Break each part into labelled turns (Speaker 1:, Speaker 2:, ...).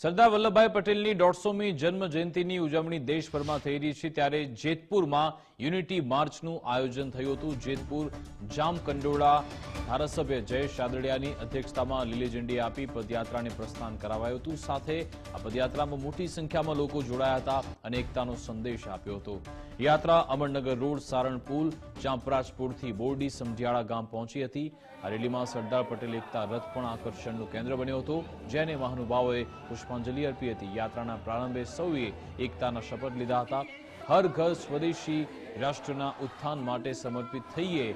Speaker 1: સરદાર વલ્લભભાઈ પટેલની દોઢસોમી જન્મ જયંતિની ઉજવણી દેશભરમાં થઈ રહી છે ત્યારે જેતપુરમાં યુનિટી માર્ચનું આયોજન થયું હતું. જેતપુર જામકંડોળા ધારાસભ્ય જયેશ શાદડિયાની અધ્યક્ષતામાં લીલી ઝંડી આપી પદયાત્રાને પ્રસ્થાન કરાવાયું હતું. સાથે આ પદયાત્રામાં મોટી સંખ્યામાં લોકો જોડાયા હતા અને એકતાનો સંદેશ આપ્યો હતો. યાત્રા અમરનગર રોડ સારણપુલ ચાંપરાજપુરથી બોરડી સમઢિયાળા ગામ પહોંચી હતી. આ રેલીમાં સરદાર પટેલ એકતા રથ પણ આકર્ષણનું કેન્દ્ર બન્યો હતો, જેને મહાનુભાવોએ પુષ્પાંજલિ અર્પી હતી. યાત્રાના પ્રારંભે સૌએ એકતાના શપથ લીધા હતા. હર ઘર સ્વદેશી રાષ્ટ્રના ઉત્થાન માટે સમર્પિત થઈએ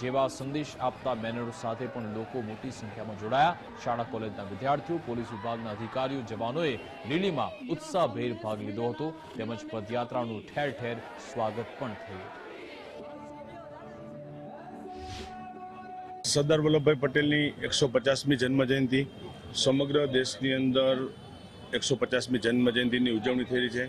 Speaker 1: જેવા સંદેશ આપતા બેનરો સાથે પણ લોકો મોટી સંખ્યામાં જોડાયા. શાળા કોલેજના વિદ્યાર્થીઓ, પોલીસ વિભાગના અધિકારીઓ, જવાનોએ રેલીમાં ઉત્સાહભેર ભાગ લીધો હતો. તેમજ પદયાત્રાનું ઠેર ઠેર સ્વાગત પણ થયું.
Speaker 2: સરદાર વલ્લભભાઈ પટેલની એકસો પચાસમી જન્મજયંતિ, સમગ્ર દેશની અંદર એકસો પચાસમી જન્મજયંતિની ઉજવણી થઈ રહી છે.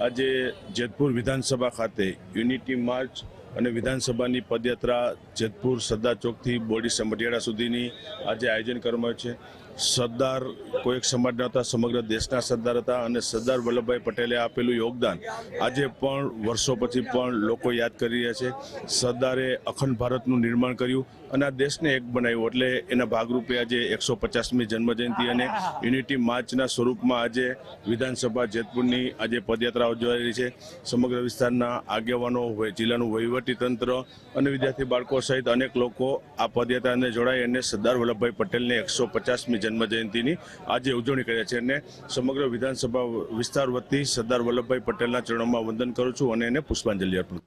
Speaker 2: આજે જેતપુર વિધાનસભા ખાતે યુનિટી માર્ચ અને વિધાનસભાની પદયાત્રા જેતપુર સરદાર ચોકથી બોડી સમઢિયાળા સુધીની આજે આયોજન કરવામાં આવ્યું છે. સરદાર કોઈ એક સમાજના હતા, સમગ્ર દેશના સરદાર હતા અને સરદાર વલ્લભભાઈ પટેલે આપેલું યોગદાન આજે પણ વર્ષો પછી પણ લોકો યાદ કરી રહ્યા છે. સરદારે અખંડ ભારતનું નિર્માણ કર્યું અને આ દેશને એક બનાવ્યું એટલે એના ભાગરૂપે આજે એકસો પચાસમી જન્મજયંતિ અને યુનિટી માર્ચના સ્વરૂપમાં આજે વિધાનસભા જેતપુરની આજે પદયાત્રા ઉજવાઈ રહી છે. સમગ્ર વિસ્તારના આગેવાનો જિલ્લાનું વહીવટી તંત્ર અને વિદ્યાર્થી બાળકો સહિત અનેક લોકો આ પદયાત્રાને જોડાઈ અને સરદાર વલ્લભભાઈ પટેલની એકસો પચાસમી જન્મજયંતિની આજે ઉજવણી કરે છે અને સમગ્ર વિધાનસભા વિસ્તાર વતી સરદાર વલ્લભભાઈ પટેલના ચરણોમાં વંદન કરું છું અને એને પુષ્પાંજલિ અર્પણ